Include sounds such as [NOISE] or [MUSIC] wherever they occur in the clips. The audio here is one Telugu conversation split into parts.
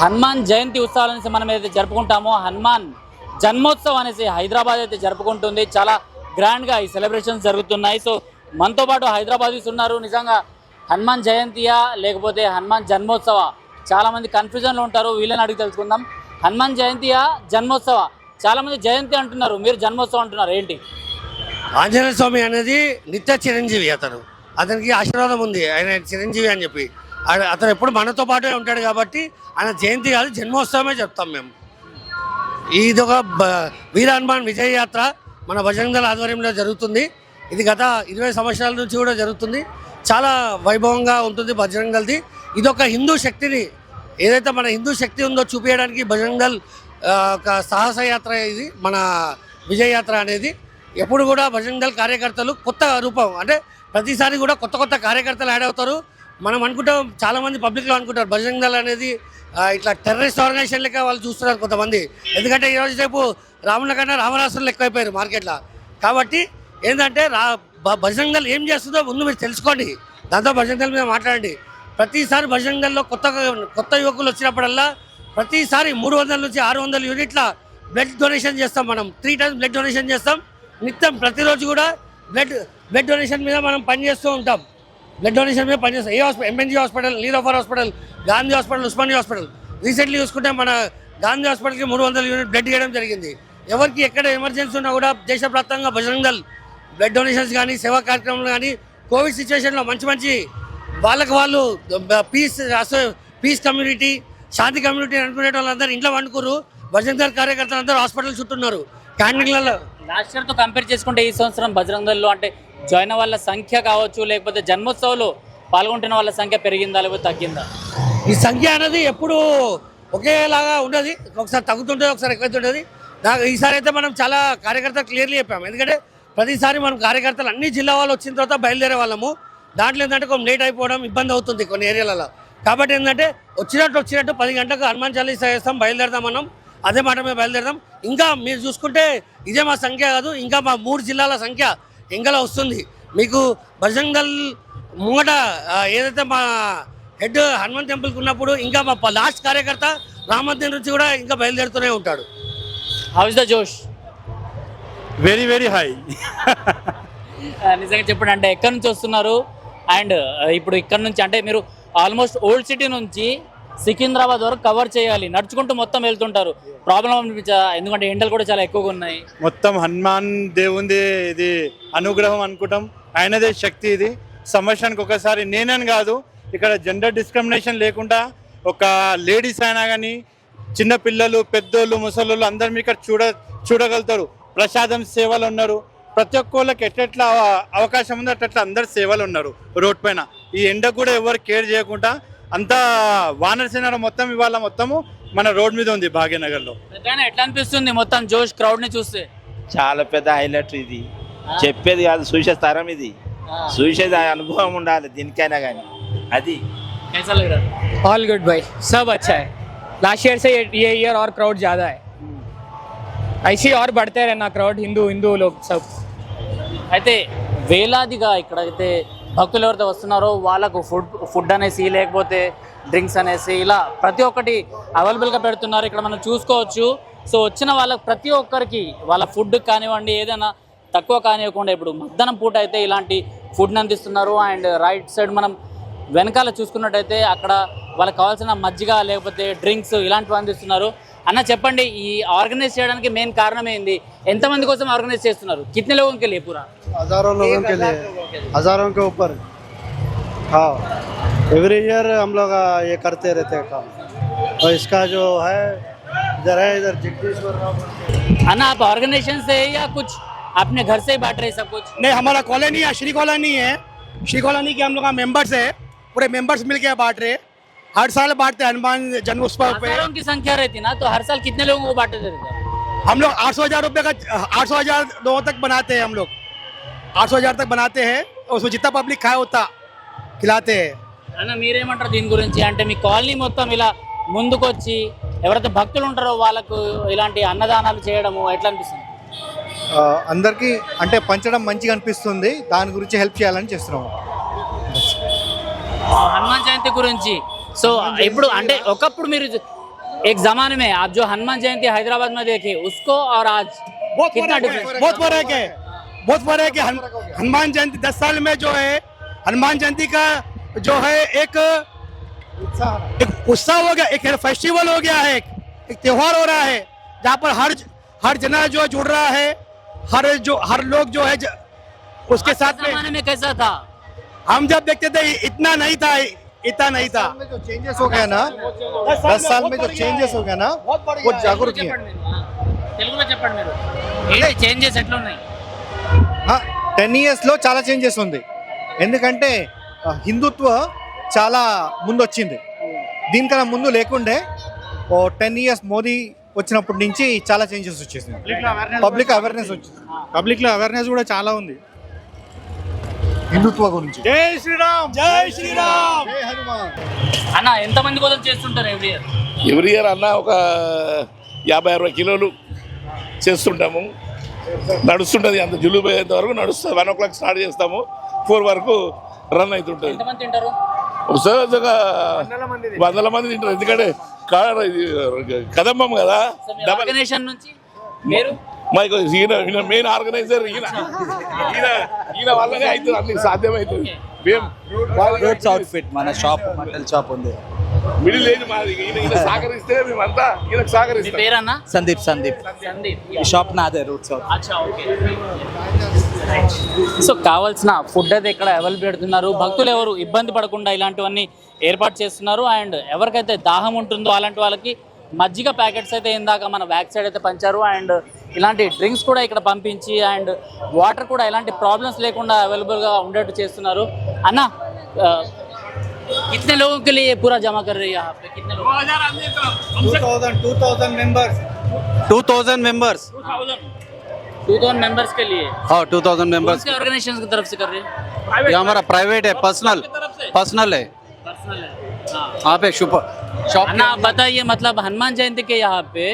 హనుమాన్ జయంతి ఉత్సవాలు అనేసి మనం ఏదైతే జరుపుకుంటామో హనుమాన్ జన్మోత్సవం అనేసి హైదరాబాద్ అయితే జరుపుకుంటుంది. చాలా గ్రాండ్గా ఈ సెలబ్రేషన్స్ జరుగుతున్నాయి. సో మనతో పాటు హైదరాబాదీస్ ఉన్నారు. నిజంగా హనుమాన్ జయంతియా లేకపోతే హనుమాన్ జన్మోత్సవ? చాలా మంది కన్ఫ్యూజన్లో ఉంటారు. వీళ్ళని అడిగి తెలుసుకుందాం. హనుమాన్ జయంతియా జన్మోత్సవ? చాలామంది జయంతి అంటున్నారు. మీరు జన్మోత్సవం అంటున్నారు. ఏంటి? ఆంజనేయ స్వామి అనేది నిత్య చిరంజీవి అతను. అతనికి ఆశీర్వాదం ఉంది. ఆయన చిరంజీవి అని చెప్పి. అతను ఎప్పుడు మనతో పాటే ఉంటాడు కాబట్టి ఆయన జయంతి కాదు జన్మోత్సవమే చెప్తాం మేము. ఇది ఒక బ- విజయ యాత్ర మన భజరంగల ఆధ్వర్యంలో జరుగుతుంది. ఇది గత ఇరవై సంవత్సరాల నుంచి కూడా జరుగుతుంది. చాలా వైభవంగా ఉంటుంది బజరంగల్ది ఇది ఒక హిందూ శక్తిని ఏదైతే మన హిందూ శక్తి ఉందో చూపించడానికి బజరంగల్ ఒక సాహస యాత్ర ఇది మన విజయ యాత్ర అనేది. ఎప్పుడు కూడా బజరంగల్ కార్యకర్తలు కొత్త రూపం అంటే ప్రతిసారి కూడా కొత్త కొత్త కార్యకర్తలు యాడ్ అవుతారు. మనం అనుకుంటాం చాలామంది పబ్లిక్లో అనుకుంటారు బజరంగల్ అనేది ఇట్లా టెర్రరిస్ట్ ఆర్గనైజేషన్ లెక్క వాళ్ళు చూస్తున్నారు కొంతమంది. ఎందుకంటే ఈరోజు రేపు రాముల కన్నా రామరాసులు ఎక్కువైపోయారు మార్కెట్లో కాబట్టి ఏంటంటే రా బ- దళ ఏం చేస్తుందో ముందు మీరు తెలుసుకోండి. దాంతో బజరంగల్ మీద మాట్లాడండి. ప్రతిసారి బజరంగల్లో కొత్త కొత్త యువకులు వచ్చినప్పుడల్లా ప్రతిసారి మూడు వందల నుంచి ఆరు వందల యూనిట్ల బ్లడ్ డొనేషన్ చేస్తాం మనం. త్రీ టైమ్స్ బ్లడ్ డొనేషన్ చేస్తాం. నిత్యం ప్రతిరోజు కూడా బ్లడ్ బ్లడ్ డొనేషన్ మీద మనం పనిచేస్తూ ఉంటాం. బ్లడ్ డొనేషన్ మీద పనిచేస్తాం ఏ hospital MNJ hospital Niloufer hospital Gandhi hospital Osmania hospital recently చూసుకుంటే మన గాంధీ హాస్పిటల్కి మూడు వందల యూనిట్ బ్లడ్ ఇవ్వడం జరిగింది. ఎవరికి ఎక్కడ ఎమర్జెన్సీ ఉన్నా కూడా దేశవ్యాప్తంగా బజరంగల్ బ్లడ్ డొనేషన్స్ కానీ సేవా కార్యక్రమాలు కానీ కోవిడ్ సిచ్యువేషన్లో మంచి మంచి వాళ్ళకి వాళ్ళు పీస్ పీస్ కమ్యూనిటీ శాంతి కమ్యూనిటీ అనుకునే వాళ్ళందరూ ఇంట్లో వండుకురు బజరంగల్ కార్యకర్తలు అందరూ హాస్పిటల్ చుట్టున్నారు క్యాంటీన్లలో లాస్ట్ ఇయర్తో కంపేర్ చేసుకుంటే ఈ సంవత్సరం బజరంగల్లో అంటే జాయిన్ వాళ్ళ సంఖ్య కావచ్చు లేకపోతే జన్మోత్సవంలో పాల్గొంటున్న వాళ్ళ సంఖ్య పెరిగిందా లేకపోతే తగ్గిందా? ఈ సంఖ్య అనేది ఎప్పుడు ఒకేలాగా ఉండదు. ఒకసారి తగ్గుతుంటుంది ఒకసారి ఎక్కువైతుంటుంది. నాకు ఈసారి అయితే మనం చాలా కార్యకర్తలు క్లియర్లీ చెప్పాము. ఎందుకంటే ప్రతిసారి మనం కార్యకర్తలు అన్ని జిల్లా వాళ్ళు వచ్చిన తర్వాత బయలుదేరే వాళ్ళము. దాంట్లో ఏంటంటే కొంచెం లేట్ అయిపోవడం ఇబ్బంది అవుతుంది కొన్ని ఏరియాలలో. కాబట్టి ఏంటంటే వచ్చినట్టు వచ్చినట్టు పది గంటలకు హనుమాన్ చాలీస చేస్తాం బయలుదేరదాం మనం అదే మాట మీద బయలుదేరదాం. ఇంకా మీరు చూసుకుంటే ఇదే మా సంఖ్య కాదు ఇంకా మా మూడు జిల్లాల సంఖ్య ఎంగలో వస్తుంది. మీకు బజరంగల్ ముంగట ఏదైతే మా హెడ్ హనుమాన్ టెంపుల్కి ఉన్నప్పుడు ఇంకా మా లాస్ట్ కార్యకర్త రామద్యం నుంచి కూడా ఇంకా బయలుదేరుతూనే ఉంటాడు. How is the josh? Very very high నిజంగా చెప్పండి అంటే ఎక్కడి నుంచి వస్తున్నారు? అండ్ ఇప్పుడు ఇక్కడ నుంచి అంటే మీరు ఆల్మోస్ట్ ఓల్డ్ సిటీ నుంచి సికింద్రాబాద్ వరకు కవర్ చేయాలి. నడుచుకుంటూ మొత్తం వెళ్తుంటారు. ప్రాబ్లం అనిపించా ఎందుకంటే ఎండలు కూడా చాలా ఎక్కువగా ఉన్నాయి. మొత్తం హనుమాన్ దేవుంది ఇది అనుగ్రహం అనుకుంటాం. ఆయనదే శక్తి ఇది. సంవత్సరానికి ఒకసారి నేనని కాదు ఇక్కడ జెండర్ డిస్క్రిమినేషన్ లేకుండా ఒక లేడీస్ అయినా కానీ చిన్నపిల్లలు పెద్దోళ్ళు ముసలోళ్ళు అందరు మీ ఇక్కడ చూడ చూడగలుగుతారు. ప్రసాదం సేవలు ఉన్నారు. ప్రతి ఒక్కళ్ళకి ఎట్లెట్లా అవకాశం ఉందో అట్లా అందరు సేవలు ఉన్నారు రోడ్ పైన. ఈ ఎండ కూడా ఎవరు కేర్ చేయకుండా అంతా వానరసేన మొత్తం ఇవాళ మొత్తము మన రోడ్ మీద ఉంది భాగ్యనగర్లో కానీ ఎట్లా అనిపిస్తుంది మొత్తం జోష్ క్రౌడ్ ని చూస్తే చాలా పెద్ద హైలైట్ ఇది చెప్పేది కాదు చూసే తరం ఇది చూసేది అనుభవం ఉండాలి దీనికైనా కానీ అది कैसा लग रहा था ऑल गुड भाई सब अच्छा है लास्ट ईयर से ये ये ईयर और क्राउड ज़्यादा है ऐसे ही और बढ़ते रहना क्राउड हिंदू हिंदू लोग सब అయితే వేలాదిగా ఇక్కడైతే భక్తులు ఎవరైతే వస్తున్నారో వాళ్ళకు ఫుడ్ ఫుడ్ అనేసి లేకపోతే డ్రింక్స్ అనేసి ఇలా ప్రతి ఒక్కటి అవైలబుల్గా పెడుతున్నారు. ఇక్కడ మనం చూసుకోవచ్చు. సో వచ్చిన వాళ్ళకి ప్రతి ఒక్కరికి వాళ్ళ ఫుడ్ కానివ్వండి ఏదైనా తక్కువ కానివ్వకుండా ఇప్పుడు మధ్యాహ్నం పూట అయితే ఇలాంటి ఫుడ్ని అందిస్తున్నారు. అండ్ రైట్ సైడ్ మనం వెనకాల చూసుకున్నట్టయితే అక్కడ వాళ్ళకి కావాల్సిన మజ్జిగ లేకపోతే డ్రింక్స్ ఇలాంటివి అందిస్తున్నారు. అన్న చెప్పండి ఈ ఆర్గనైజ్ చేయడానికి మెయిన్ కారణం ఏంది ఎంతమంది కోసం ఆర్గనైజ్ చేస్తున్నారు కితనే లోగోं के लिए पूरा हजारों लोगों के लिए हजारों के ऊपर हाँ एवरी ईयर हम लोग आ, ये करते रहते हैं काम और इसका जो है इधर है इधर जगदीश्वर राव बोल के। अन्ना आप ऑर्गेनाइजेशन से है या कुछ अपने घर से ही बांट रहे हैं सब कुछ नहीं हमारा कॉलोनी है श्री कॉलोनी है श्री कॉलोनी के हम लोग मेंबर्स है पूरे मेंबर्स मिलके बांट रहे हैं। हर साल बांटते हैं हनुमान जन्मोत्सव पे हजारों की संख्या रहती ना तो हर साल कितने लोगों को बांटे देते हैं हम लोग आठ सौ हजार रुपये का आठ सौ हजार लोगों तक बनाते हैं हम लोग आठ सौ हजार तक बनाते हैं और उसमें जितना पब्लिक खाए उतना खिलाते हैं అన్న మీరేమంటారు దీని గురించి అంటే మీ కాలనీ మొత్తం ఇలా ముందుకొచ్చి ఎవరైతే భక్తులు ఉంటారో వాళ్ళకు ఇలాంటి అన్నదానాలు చేయడము ఎట్లా అనిపిస్తుంది ఆ, అందరికీ అంటే పంచడం మంచిగా అనిపిస్తుంది దాని గురించి హెల్ప్ చేయాలని చేస్తున్నాము హనుమాన్ జయంతి గురించి సో ఇప్పుడు అంటే ఒకప్పుడు మీరు एक जमाने में आप जो हनुमान जयंती हैदराबाद में देखे उसको और आज बहुत कितना फर्क है डिफरेंस बहुत फर्क है बहुत फर्क है हन- हनुमान जयंती दस साल में जो है हनुमान जयंती का जो है एक एक उत्साह हो गया एक फेस्टिवल हो गया है एक, एक त्योहार हो रहा है जहाँ पर हर हर जना जो जुड़ रहा है हर जो हर लोग जो है ज, उसके साथ में जमाने में कैसा था हम जब देखते थे इतना नहीं था इतना नहीं था में जो चेंजेस हो गया ना दस साल में जो चेंजेस हो गया ना वो जागरूक किया తెలుగులో చెప్పండి మీరు ఏంటి చేంజెస్ ఎట్లా ఉన్నాయి టెన్ ఇయర్స్లో చాలా చేంజెస్ ఉంది ఎందుకంటే ఆ, హిందుత్వ చాలా ముందు వచ్చింది దీనికన్నా ముందు లేకుండే ఓ టెన్ ఇయర్స్ మోదీ వచ్చినప్పటి నుంచి చాలా చేంజెస్ వచ్చేసింది పబ్లిక్ అవేర్నెస్ వచ్చింది పబ్లిక్ లో అవేర్నెస్ కూడా చాలా ఉంది హిందుత్వ గురించి. జై శ్రీరామ్! జై శ్రీరామ్! జై హనుమాన్! అన్న ఎంతమంది కోసం చేస్తుంటారు ఎవరి ఇయర్ ఎవ్రీ ఇయర్ అన్న ఒక యాభై అరవై కిలోలు చేస్తుంటాము. నడుస్తుంటుంది అంత జులుబు పోయేంత వరకు నడుస్తుంది వన్ ఓ క్లాక్ స్టార్ట్ చేస్తాము. ఫోర్ వరకు రన్ అవుతుంటుంది. ఒక వందల మంది తింటారు. ఎందుకంటే కదంబం కదా? డబల్ మైక్ ఈయన ఈయన మెయిన్ ఆర్గనైజర్ ఈయన. ఈయన ఈయన వల్లనే అవుతుంది అన్ని సాధ్యమవుతుంది. మేము ఫ్రూట్స్ అవుట్ఫిట్ మన షాప్ ఉంది. మిడిల్ ఏజ్ మాది. ఈయన ఈయన [LAUGHS] సహకరిస్తే మేమంతా ఈయనకు మీ సహకరిస్తాం పేరన్నా? సందీప్ సందీప్. సందీప్. ఈ షాప్ నాదే రూట్స్ అవుట్ అచ్చా ఓకే. సో కావాల్సిన ఫుడ్ అయితే ఇక్కడ అవైలబుల్ పెడుతున్నారు. భక్తులు ఎవరు ఇబ్బంది పడకుండా ఇలాంటివన్నీ ఏర్పాటు చేస్తున్నారు. అండ్ ఎవరికైతే దాహం ఉంటుందో అలాంటి వాళ్ళకి మజ్జిగ ప్యాకెట్స్ అయితే ఇందాక మన బ్యాక్ సైడ్ అయితే పంచారు. అండ్ ఇలాంటి డ్రింక్స్ కూడా ఇక్కడ పంపించి అండ్ వాటర్ కూడా ఎలాంటి ప్రాబ్లమ్స్ లేకుండా అవైలబుల్గా ఉండేట్టు చేస్తున్నారు అన్న ఆ, कितने लोगों के लिए ये पूरा जमा कर रही है यहाँ पे कितने लोग 2000 2000 members 2000 members two thousand members के लिए हाँ 2000 कौन मेंबर्स से ऑर्गेनाइजेशन की तरफ से कर रहे हैं ये हमारा प्राइवेट है पर्सनल पर्सनल है पर्सनल है हाँ आप एक शॉप शॉप अन्ना आप बताइए मतलब हनुमान जयंती के यहाँ पे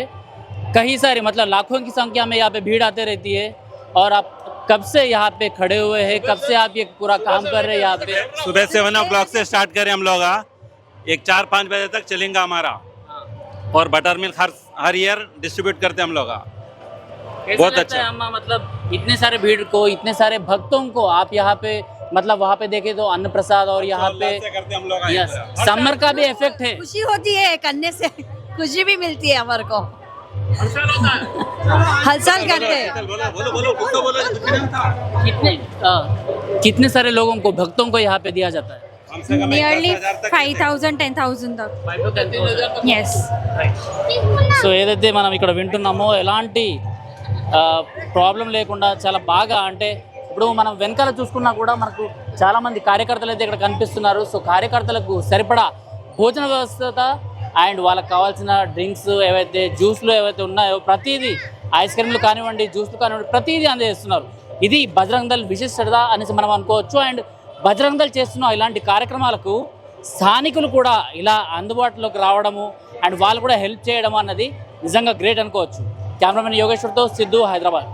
कई सारे मतलब लाखों की संख्या में यहाँ पे भीड़ आते रहती है। और आप कब से यहाँ पे खड़े हुए हैं? कब से आप ये पूरा काम कर रहे हैं यहाँ पे? सुबह सेवन ओ क्लॉक से स्टार्ट करें हम लोग हाँ। एक चार पाँच बजे तक चलेंगे हमारा। और बटर मिल्क हर हर ईयर डिस्ट्रीब्यूट करते हैं हम लोग हाँ। बहुत अच्छा। है अम्मा मतलब इतने सारे भीड़ को इतने सारे भक्तों को आप यहाँ पे मतलब वहाँ पे देखे तो अन्न प्रसाद और यहाँ पे करते हम लोग समर का भी इफ़ेक्ट है। खुशी होती है करने से खुशी भी मिलती है हमारे को। हर साल करते हैं बोलो बोलो बोलो कुछ तो बोलो कितने आ, कितने सारे लोगों को भक्तों को यहाँ पे दिया जाता है nearly five thousand ten thousand तक यस సో ఏదైతే మనం ఇక్కడ వింటున్నామో ఎలాంటి ప్రాబ్లం లేకుండా చాలా బాగా అంటే ఇప్పుడు మనం వెనకాల చూసుకున్నా కూడా మనకు చాలా మంది కార్యకర్తలు అయితే ఇక్కడ కనిపిస్తున్నారు సో కార్యకర్తలకు సరిపడా భోజన వ్యవస్థ అండ్ వాళ్ళకి కావాల్సిన డ్రింక్స్ ఏవైతే జ్యూస్లు ఏవైతే ఉన్నాయో ప్రతిదీ ఐస్ క్రీమ్లు కానివ్వండి జ్యూస్లు కానివ్వండి ప్రతిదీ అందజేస్తున్నారు. ఇది బజరంగ్ దళ్ విశిష్టత అనేసి మనం అనుకోవచ్చు. అండ్ బజరంగ్ దళ్ చేస్తున్న ఇలాంటి కార్యక్రమాలకు స్థానికులు కూడా ఇలా అందుబాటులోకి రావడము అండ్ వాళ్ళు కూడా హెల్ప్ చేయడం అన్నది నిజంగా గ్రేట్ అనుకోవచ్చు. కెమెరామెన్ యోగేశ్వర్తో సిద్ధు హైదరాబాద్.